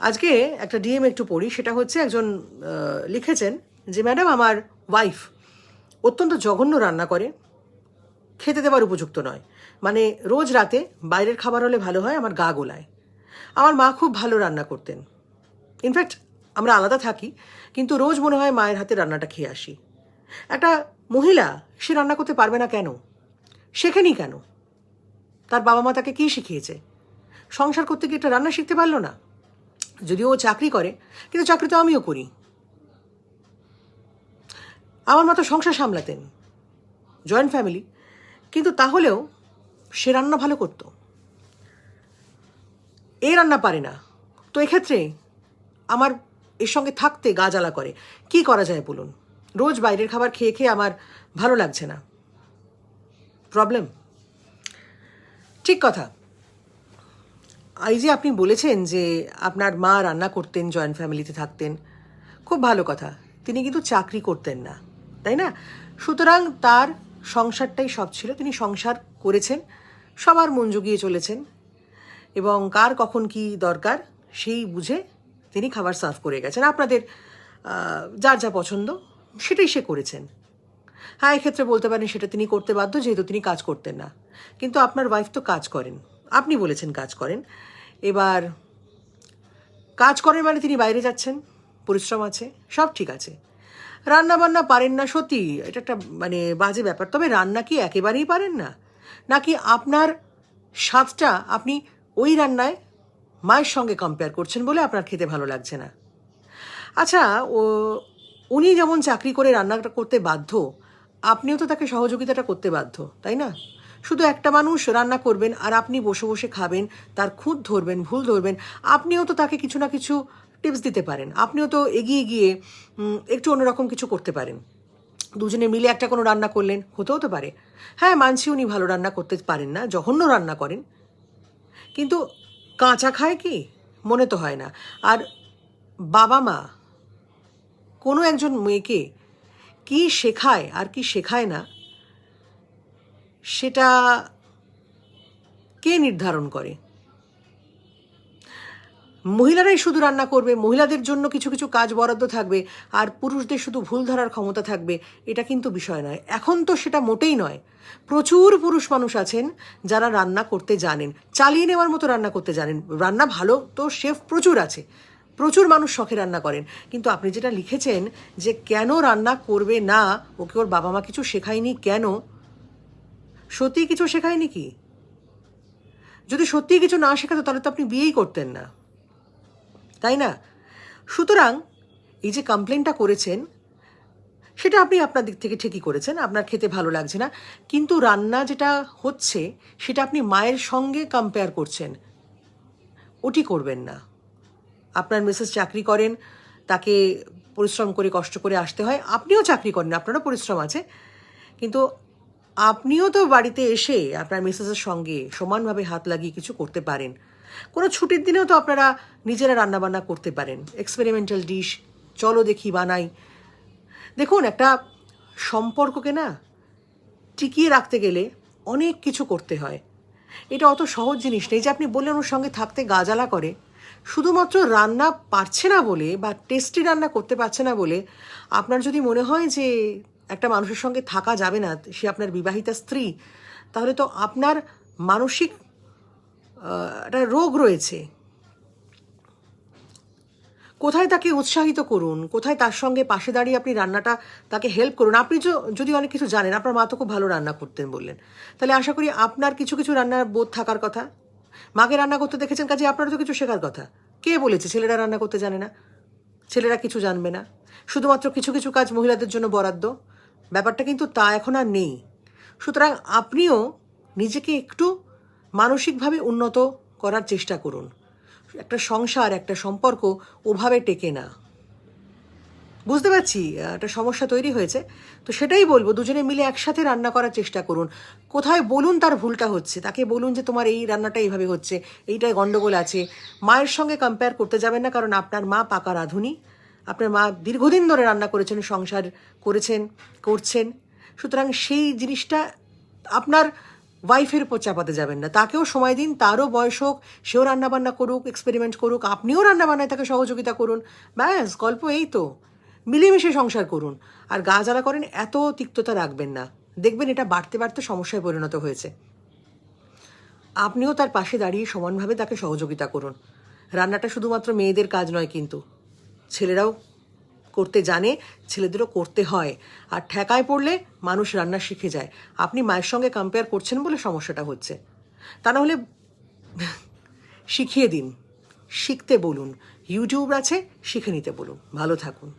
আজকে একটা ডিএম একটু পড়ি, সেটা হচ্ছে একজন লিখেছেন যে, ম্যাডাম, আমার ওয়াইফ অত্যন্ত জঘন্য রান্না করে, খেতে দেওয়ার উপযুক্ত নয়। মানে রোজ রাতে বাইরের খাবার হলে ভালো হয়, আমার গা গোলায়। আমার মা খুব ভালো রান্না করতেন। ইনফ্যাক্ট আমরা আলাদা থাকি, কিন্তু রোজ মনে হয় মায়ের হাতে রান্নাটা খেয়ে আসি। একটা মহিলা সে রান্না করতে পারবে না কেন? শেখেনি কেন? তার বাবা মা তাকে কী শিখিয়েছে? সংসার করতে গিয়ে একটা রান্না শিখতে পারল না? যদিও ও চাকরি করে, কিন্তু চাকরি তো আমিও করি। আমার মতো সংসার সামলাতেন জয়েন্ট ফ্যামিলি কিন্তু তাহলেও সে রান্না ভালো করতো। এ রান্না পারে না। তো এক্ষেত্রে আমার এর সঙ্গে থাকতে গা জ্বালা করে। কি করা যায় বলুন? রোজ বাইরের খাবার খেয়ে খেয়ে আমার ভালো লাগছে না। প্রবলেম ঠিক কথা। এই যে আপনি বলেছেন যে আপনার মা রান্না করতেন জয়েন্ট ফ্যামিলিতে থাকতেন, খুব ভালো কথা। তিনি কিন্তু চাকরি করতেন না, তাই না? সুতরাং তার সংসারটাই সব ছিল। তিনি সংসার করেছেন, সবার মন জুগিয়ে চলেছেন এবং কার কখন কি দরকার সেই বুঝে তিনি খাবার সার্ভ করে গেছেন। আপনাদের যার যা পছন্দ সেটাই সে করেছেন। হ্যাঁ এক্ষেত্রে বলতে পারেন সেটা তিনি করতে বাধ্য, যেহেতু তিনি কাজ করতেন না। কিন্তু আপনার ওয়াইফ তো কাজ করেন। আপনি বলেছেন কাজ করেন। এবার কাজ করেন মানে তিনি বাইরে যাচ্ছেন, পরিশ্রম আছে, সব ঠিক আছে। রান্না বান্না পারেন না, সত্যি এটা একটা মানে বাজে ব্যাপার। তবে রান্না কি একেবারেই পারেন না? নাকি আপনার স্বাদটা আপনি ওই রান্নায় মায়ের সঙ্গে কম্পেয়ার করছেন বলে আপনার খেতে ভালো লাগছে না? আচ্ছা ও, উনি যেমন চাকরি করে রান্নাটা করতে বাধ্য, আপনিও তো তাকে সহযোগিতাটা করতে বাধ্য, তাই না? শুধু একটা মানুষ রান্না করবেন আর আপনি বসে বসে খাবেন, তার খুঁত ধরবেন, ভুল ধরবেন, আপনিও তো তাকে কিছু না কিছু টিপস দিতে পারেন। আপনিও তো এগিয়ে গিয়ে একটু অন্যরকম কিছু করতে পারেন। দুজনে মিলে একটা কোনো রান্না করলেন, হতেও তো পারে। হ্যাঁ মানছি উনি ভালো রান্না করতে পারেন না, জঘন্য রান্না করেন। কিন্তু কাঁচা খায় কি? মনে তো হয় না। আর বাবা মা, কোনো একজন মেয়েকে কি শেখায় আর কি শেখায় না সেটা কে নির্ধারণ করে? মহিলারাই শুধু রান্না করবে, মহিলাদের জন্য কিছু কিছু কাজ বরাদ্দ থাকবে, আর পুরুষদের শুধু ভুল ধরার ক্ষমতা থাকবে, এটা কিন্তু বিষয় নয়। এখন তো সেটা মোটেই নয়। প্রচুর পুরুষ মানুষ আছেন যারা রান্না করতে জানেন, চালিয়ে নেওয়ার মতো রান্না করতে জানেন। রান্না ভালো তো শেফ প্রচুর আছে, প্রচুর মানুষ শখে রান্না করেন। কিন্তু আপনি যেটা লিখেছেন যে কেন রান্না করবে না, ওকে ওর বাবা মা কিছু শেখায়নি কেন সত্যি কিছু শেখায়নি কি? যদি সত্যিই কিছু না শেখাতো, তাহলে তো আপনি বিয়েই করতেন না। তাই না? সুতরাং এই যে কমপ্লেনটা করেছেন, সেটা আপনি আপনার দিক থেকে ঠিকই করেছেন, আপনার খেতে ভালো লাগছে না। কিন্তু রান্না যেটা হচ্ছে, সেটা আপনি মায়ের সঙ্গে কম্পেয়ার করছেন। ওটি করবেন না। আপনার মিসেস চাকরি করেন, তাকে পরিশ্রম করে, কষ্ট করে আসতে হয়। আপনিও চাকরি করেন আপনারও পরিশ্রম আছে। কিন্তু আপনিও তো বাড়িতে এসে আপনার মিসেসের সঙ্গে সমানভাবে হাত লাগিয়ে কিছু করতে পারেন। কোনো ছুটির দিনেও তো আপনারা নিজেরা রান্নাবান্না করতে পারেন। এক্সপেরিমেন্টাল ডিশ চলো দেখি বানাই। দেখুন, একটা সম্পর্ককে না টিকিয়ে রাখতে গেলে অনেক কিছু করতে হয়। এটা অত সহজ জিনিস নেই যে আপনি বললেন ওর সঙ্গে থাকতে গাজালা করে। শুধুমাত্র রান্না পারছে না বলে বা টেস্টি রান্না করতে পারছে না বলে আপনার যদি মনে হয় যে একটা মানুষের সঙ্গে থাকা যাবে না, সে আপনার বিবাহিতা স্ত্রী, তাহলে তো আপনার মানসিক একটা রোগ রয়েছে। কোথায় তাকে উৎসাহিত করুন? কোথায় তার সঙ্গে পাশে দাঁড়িয়ে আপনি রান্নাটা, তাকে হেল্প করুন? আপনি যদি অনেক কিছু জানেন, আপনার মা তো খুব ভালো রান্না করতেন বললেন। তাহলে আশা করি আপনার কিছু কিছু রান্নার বোধ থাকার কথা। মাকে রান্না করতে দেখেছেন, কাজে আপনারও তো কিছু শেখার কথা। কে বলেছে ছেলেরা রান্না করতে জানে না? ছেলেরা কিছু জানবে না। শুধুমাত্র কিছু কিছু কাজ মহিলাদের জন্য বরাদ্দ। ব্যাপারটা কিন্তু তা এখন আর নেই। সুতরাং আপনিও নিজেকে একটু মানসিকভাবে উন্নত করার চেষ্টা করুন। একটা সংসার, একটা সম্পর্ক ওভাবে টেকে না। বুঝতে পারছি, একটা সমস্যা তৈরি হয়েছে। তো সেটাই বলব, দুজনে মিলে একসাথে রান্না করার চেষ্টা করুন। কোথায় বলুন তার ভুলটা হচ্ছে? তাকে বলুন যে তোমার এই রান্নাটা এইভাবে হচ্ছে, এইটাই গন্ডগোল আছে। মায়ের সঙ্গে কম্পেয়ার করতে যাবেন না, কারণ আপনার মা পাকা রাঁধুনি। আপনার মা দীর্ঘদিন ধরে রান্না করেছেন, সংসার করেছেন, করছেন। সুতরাং সেই জিনিসটা আপনার ওয়াইফের উপর চাপাতে যাবেন না। তাকেও সময় দিন, তারও বয়স হোক, সেও রান্নাবান্না করুক এক্সপেরিমেন্ট করুক, আপনিও রান্নাবান্নায় তাকে সহযোগিতা করুন। ব্যাস, গল্প এই তো। মিলেমিশে সংসার করুন। আর গা জ্বালা করেন, এত তিক্ততা রাখবেন না। দেখবেন এটা বাড়তে বাড়তে সমস্যায় পরিণত হয়েছে। আপনিও তার পাশে দাঁড়িয়ে সমানভাবে তাকে সহযোগিতা করুন। রান্নাটা শুধুমাত্র মেয়েদের কাজ নয় কিন্তু। ছেলেরাও করতে জানে, ছেলেদেরও করতে হয়। আর ঠেকায় পড়লে মানুষ রান্না শিখে যায়। আপনি মায়ের সঙ্গে কম্পেয়ার করছেন বলে সমস্যাটা হচ্ছে। তা না হলে শিখিয়ে দিন। শিখতে বলুন। ইউটিউব আছে, শিখে নিতে বলুন। ভালো থাকুন।